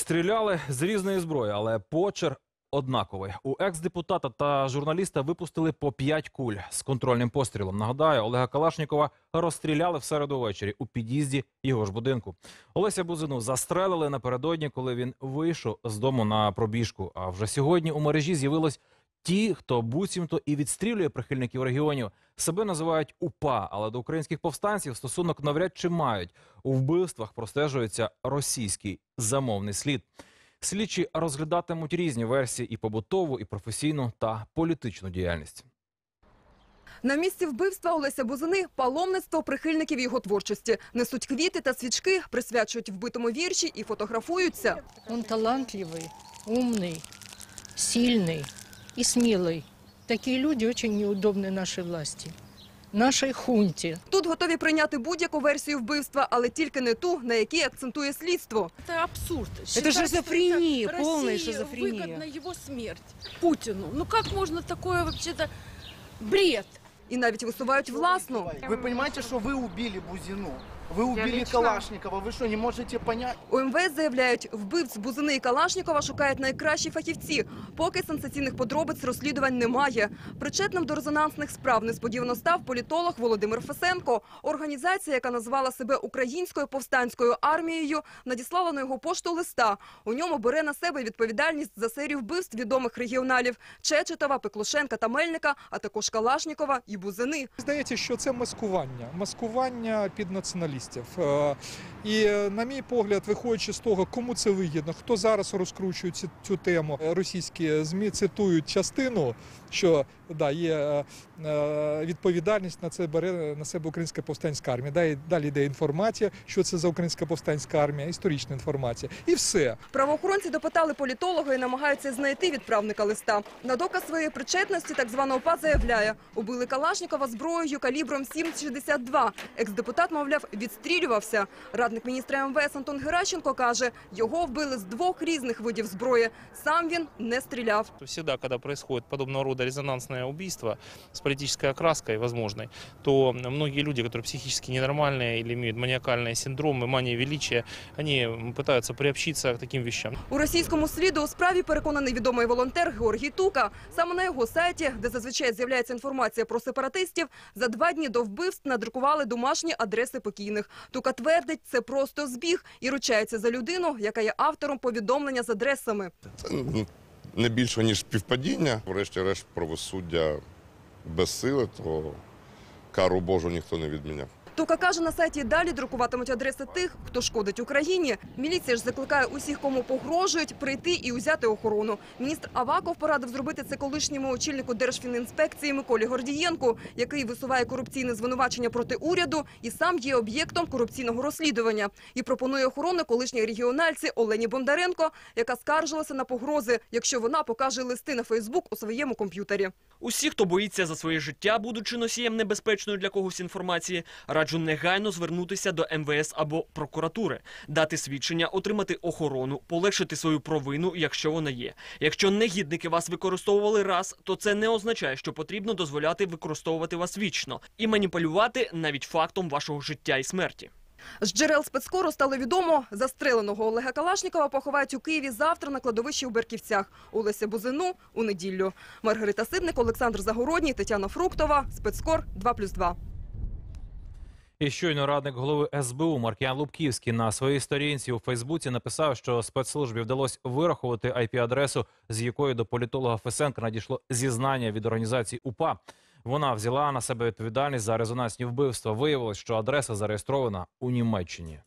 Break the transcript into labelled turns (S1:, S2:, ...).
S1: Стріляли з різної зброї, але почер однаковий. У екс-депутата та журналіста випустили по п'ять куль з контрольним пострілом. Нагадаю, Олега Калашнікова розстріляли в середу ввечері у під'їзді його ж будинку. Олеся Бузину застрелили напередодні, коли він вийшов з дому на пробіжку. А вже сьогодні у мережі з'явилось ті, хто буцімто і відстрілює прихильників регіонів. Себе називають УПА, але до українських повстанців стосунок навряд чи мають. У вбивствах простежується російський замовний слід. Слідчі розглядатимуть різні версії і побутову, і професійну та політичну діяльність.
S2: На місці вбивства Олеся Бузини паломництво прихильників його творчості. Несуть квіти та свічки, присвячують вбитому вірші і фотографуються.
S3: Он талантливый, умный, сильный и смелый. Такие люди очень неудобны нашей власти, нашей хунте.
S2: Тут готові прийняти будь-яку версію вбивства, але тільки не ту, на якій акцентує слідство.
S4: Это абсурд.
S5: Это
S4: Считать, что
S5: шизофрения,
S4: это
S5: полная
S4: России
S5: шизофрения.
S4: выгодна его смерть Путину. Ну как можно такое вообще-то бред?
S2: І навіть висувають власну.
S6: Вы понимаете, что вы убили Бузину? Вы убили Калашникова. Вы что, не можете понять?
S2: У МВС заявляють, вбивць Бузини і Калашнікова шукають найкращі фахівці. Поки сенсаційних подробиць розслідувань немає. Причетним до резонансних справ несподівано став політолог Володимир Фесенко. Організація, яка назвала себе Українською повстанською армією, надіслала на його пошту листа. У ньому бере на себе відповідальність за серію вбивств відомих регіоналів Чечетова, Пеклушенка та Мельника, а також Калашнікова і Бузини.
S7: Здається, що це маскування, маскування під націоналістів. Е, І, е, на мій погляд, виходячи з того, кому це вигідно, хто зараз розкручує цю, цю тему, Е, російські змі цитують частину, що да, є відповідальність на це бере на себе українська повстанська армія. Далі, далі йде інформація, що це за українська повстанська армія, історична інформація, і все.
S2: Правоохоронці допитали політолога і намагаються знайти відправника листа. На доказ своєї причетності так звана ОПА заявляє, убили Калашнікова зброєю калібром 7,62. Екс-депутат, мовляв, відстрілювався. Радник міністра МВС Антон Геращенко каже, його вбили з двох різних видів зброї. Сам він не стріляв.
S8: Всегда, когда происходит подобного рода резонансное убийство с политической окраской возможной, то многие люди, которые психически ненормальные или имеют маниакальные синдромы, мания величия, они пытаются приобщиться к таким вещам.
S2: У російському сліду у справі переконаний відомий волонтер Георгій Тука. Саме на його сайті, де зазвичай з'являється інформація про сепаратистів, за два дні до вбивств надрукували домашні адреси покійних. Тука твердить, це просто збіг і ручається за людину, яка є автором повідомлення з адресами.
S9: Це ну, не більше, ніж співпадіння. Врешті-решт правосуддя без сили, то кару Божу ніхто не відміняв.
S2: Тука каже, на сайті далі друкуватимуть адреси тих, хто шкодить Україні. Міліція ж закликає усіх, кому погрожують, прийти і узяти охорону. Міністр Аваков порадив зробити це колишньому очільнику Держфінінспекції Миколі Гордієнку, який висуває корупційне звинувачення проти уряду і сам є об'єктом корупційного розслідування. І пропонує охорону колишній регіональці Олені Бондаренко, яка скаржилася на погрози, якщо вона покаже листи на Фейсбук у своєму комп'ютері.
S10: Усі, хто боїться за своє життя, будучи носієм небезпечної для когось інформації, раджу негайно звернутися до МВС або прокуратури, дати свідчення, отримати охорону, полегшити свою провину, якщо вона є. Якщо негідники вас використовували раз, то це не означає, що потрібно дозволяти використовувати вас вічно і маніпулювати навіть фактом вашого життя і смерті.
S2: З джерел спецкору стало відомо, застреленого Олега Калашнікова поховають у Києві завтра на кладовищі у Берківцях. Олеся Бузину у неділю. Маргарита Сидник, Олександр Загородній, Тетяна Фруктова. Спецкор 2+,2.
S1: І щойно радник голови СБУ Маркіян Лубківський на своїй сторінці у Фейсбуці написав, що спецслужбі вдалося вирахувати IP-адресу, з якої до політолога Фесенка надійшло зізнання від організації УПА. Вона взяла на себе відповідальність за резонансні вбивства. Виявилось, що адреса зареєстрована у Німеччині.